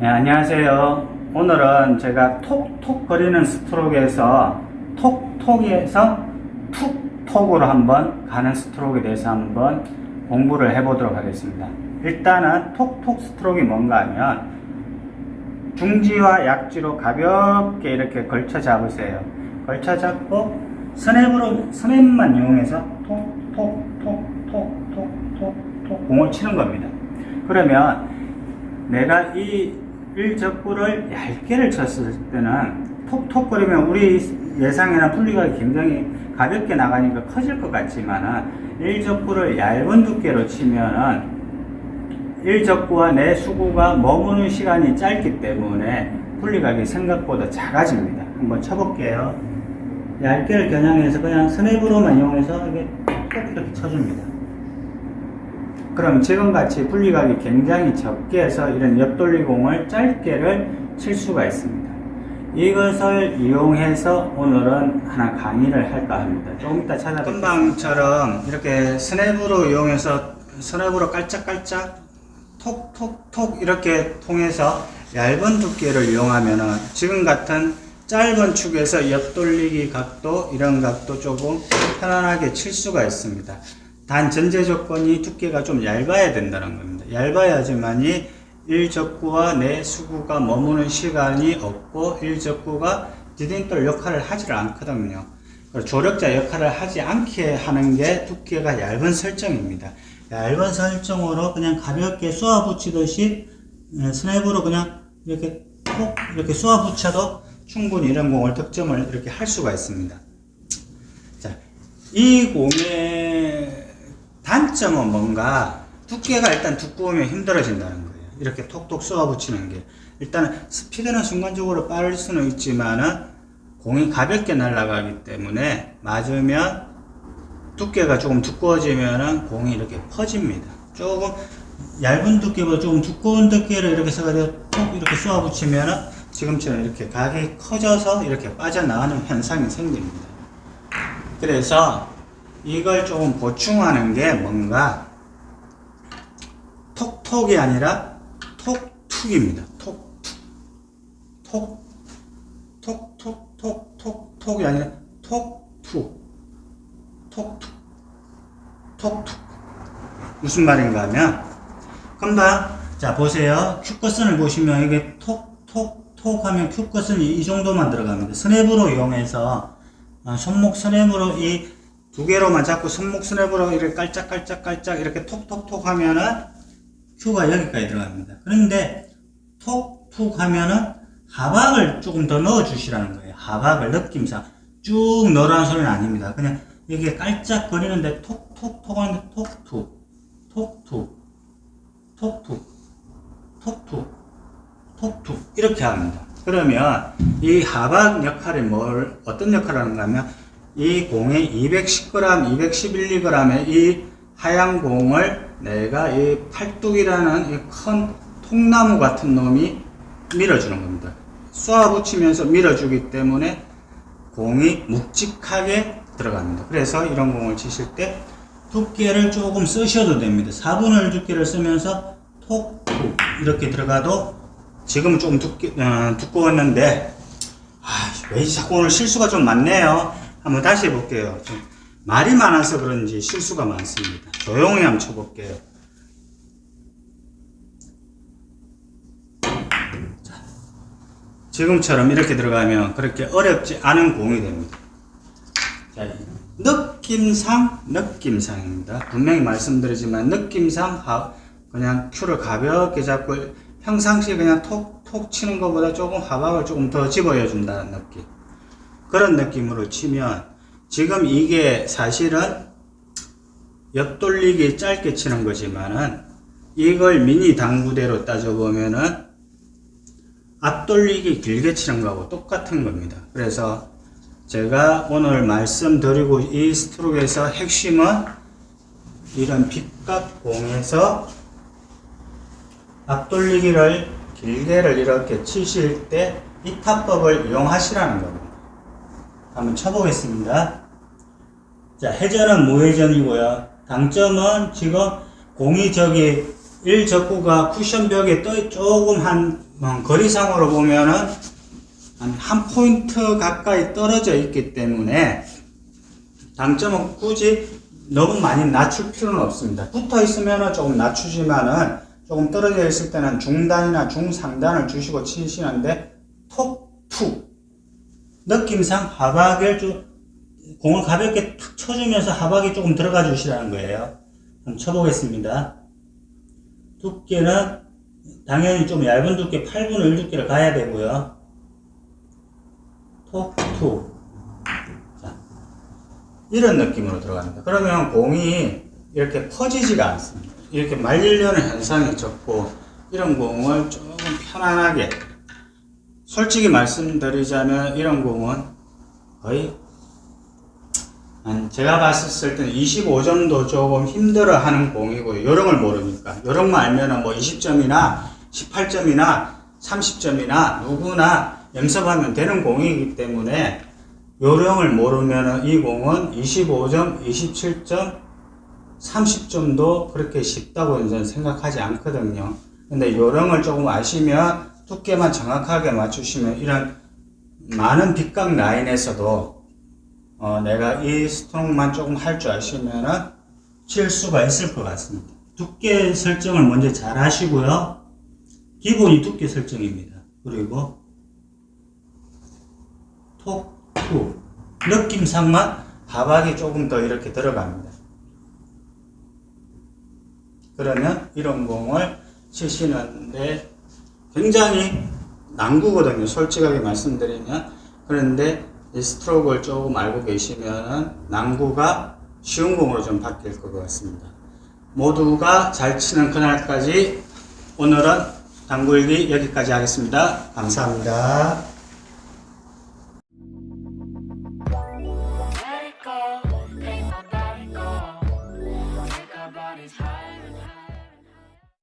네, 안녕하세요. 오늘은 제가 톡톡 거리는 스트로크에서 톡톡에서 툭톡으로 한번 가는 스트로크에 대해서 한번 공부를 해보도록 하겠습니다. 일단은 톡톡 스트로크가 뭔가 하면 중지와 약지로 가볍게 이렇게 걸쳐 잡으세요. 걸쳐 잡고 스냅으로, 스냅만 이용해서 톡, 톡, 톡, 톡, 톡, 톡, 톡 공을 치는 겁니다. 그러면 내가 이 일적구를 얇게를 쳤을 때는 톡톡거리면 우리 예상이나 분리가 굉장히 가볍게 나가니까 커질 것 같지만은 일적구를 얇은 두께로 치면은 일적구와 내 수구가 머무는 시간이 짧기 때문에 분리각이 생각보다 작아집니다. 한번 쳐볼게요. 얇게를 겨냥해서 그냥 스냅으로만 이용해서 이렇게 톡 이렇게 쳐줍니다. 그럼 지금같이 분리각이 굉장히 적게 해서 이런 옆돌리공을 짧게를 칠 수가 있습니다. 이것을 이용해서 오늘은 하나 강의를 할까 합니다. 조금 이따 찾아뵙겠습니다. 금방처럼 이렇게 스냅으로 이용해서 스냅으로 깔짝깔짝 톡톡톡 이렇게 통해서 얇은 두께를 이용하면은 지금 같은 짧은 축에서 옆돌리기 각도 이런 각도 조금 편안하게 칠 수가 있습니다. 단 전제 조건이 두께가 좀 얇아야 된다는 겁니다. 얇아야지만이 일적구와 내 수구가 머무는 시간이 없고 일적구가 디딤돌 역할을 하지를 않거든요. 조력자 역할을 하지 않게 하는 게 두께가 얇은 설정입니다. 얇은 설정으로 그냥 가볍게 쏘아 붙이듯이 예, 스냅으로 그냥 이렇게 톡 이렇게 쏘아 붙여도 충분히 이런 공을 득점을 이렇게 할 수가 있습니다. 자, 이 공의 단점은 뭔가 두께가 일단 두꺼우면 힘들어진다는 거예요. 이렇게 톡톡 쏘아 붙이는 게. 일단은 스피드는 순간적으로 빠를 수는 있지만은 공이 가볍게 날아가기 때문에 맞으면 두께가 조금 두꺼워지면은 공이 이렇게 퍼집니다. 조금 얇은 두께보다 조금 두꺼운 두께를 이렇게 써가지고 톡 이렇게 쏘아 붙이면은 지금처럼 이렇게 각이 커져서 이렇게 빠져나가는 현상이 생깁니다. 그래서 이걸 조금 보충하는 게 뭔가 톡톡이 아니라 톡툭입니다. 톡툭. 톡, 톡, 톡, 톡, 톡, 톡이 아니라 톡툭. 톡툭. 톡툭. 무슨 말인가 하면, 금방, 자, 보세요. 큐커슨을 보시면 이게 톡, 톡, 톡 하면 큐커슨이 이 정도만 들어갑니다. 스냅으로 이용해서, 아, 손목 스냅으로 이 두 개로만 잡고 손목 스냅으로 이렇게 깔짝깔짝깔짝 이렇게 톡톡톡 하면은 큐가 여기까지 들어갑니다. 그런데 톡툭 하면은 하박을 조금 더 넣어 주시라는 거예요. 하박을 느낌상 쭉 넣으라는 소리는 아닙니다. 그냥 이게 깔짝거리는데 톡톡톡 하는데 톡툭 톡툭 톡툭 톡툭 톡툭 이렇게 합니다. 그러면 이 하박 역할이 뭘 어떤 역할을 하는가 하면 이 공의 210g, 211g의 이 하얀 공을 내가 이 팔뚝이라는 이 큰 통나무 같은 놈이 밀어주는 겁니다. 쏘아 붙이면서 밀어주기 때문에 공이 묵직하게 들어갑니다. 그래서 이런 공을 치실 때 두께를 조금 쓰셔도 됩니다. 4분의 1 두께를 쓰면서 톡톡 이렇게 들어가도 지금은 조금 두께, 어, 두꺼웠는데 아, 왜 자꾸 오늘 실수가 좀 많네요. 한번 다시 해볼게요. 좀 말이 많아서 그런지 실수가 많습니다. 조용히 한번 쳐볼게요. 자, 지금처럼 이렇게 들어가면 그렇게 어렵지 않은 공이 됩니다. 자, 느낌상, 느낌상입니다. 분명히 말씀드리지만 느낌상 하- 그냥 큐를 가볍게 잡고 평상시에 그냥 톡 톡 치는 것보다 조금 하박을 조금 더 집어여 준다는 느낌. 그런 느낌으로 치면 지금 이게 사실은 옆돌리기 짧게 치는 거지만은 이걸 미니 당구대로 따져보면은 앞돌리기 길게 치는 거하고 똑같은 겁니다. 그래서 제가 오늘 말씀드리고 이 스트로크에서 핵심은 이런 빗각 공에서 앞돌리기를 길게를 이렇게 치실 때 이 타법을 이용하시라는 겁니다. 한번 쳐보겠습니다. 자, 회전은 무회전이고요. 당점은 지금 공이 저기 1 적구가 쿠션 벽에 떠 조금 한 어, 거리상으로 보면은 한한 포인트 가까이 떨어져 있기 때문에 당점은 굳이 너무 많이 낮출 필요는 없습니다. 붙어 있으면은 조금 낮추지만은 조금 떨어져 있을 때는 중단이나 중상단을 주시고 치시는데 톡, 툭. 느낌상 하박을 좀, 공을 가볍게 탁 쳐주면서 하박이 조금 들어가 주시라는 거예요. 한번 쳐보겠습니다. 두께는 당연히 좀 얇은 두께 8분의 1 두께를 가야 되고요. 톡, 툭. 자, 이런 느낌으로 들어갑니다. 그러면 공이 이렇게 퍼지지가 않습니다. 이렇게 말리려는 현상이 적고 이런 공을 조금 편안하게 솔직히 말씀드리자면 이런 공은 거의 한 제가 봤을 때는 25점도 조금 힘들어 하는 공이고요. 요령을 모르니까. 요령만 알면은 뭐 20점이나 18점이나 30점이나 누구나 연습하면 되는 공이기 때문에 요령을 모르면은 이 공은 25점, 27점, 30점도 그렇게 쉽다고 저는 생각하지 않거든요. 근데 요령을 조금 아시면 두께만 정확하게 맞추시면 이런 많은 빗각 라인에서도 어, 내가 이 스트로크만 조금 할 줄 아시면은 칠 수가 있을 것 같습니다. 두께 설정을 먼저 잘 하시고요. 기본이 두께 설정입니다. 그리고 톡, 툭. 느낌상만 하박이 조금 더 이렇게 들어갑니다. 그러면 이런 공을 치시는데 굉장히 난구거든요. 솔직하게 말씀드리면. 그런데 이 스트로크를 조금 알고 계시면은 난구가 쉬운 공으로 좀 바뀔 것 같습니다. 모두가 잘 치는 그날까지 오늘은 당구일기 여기까지 하겠습니다. 감사합니다.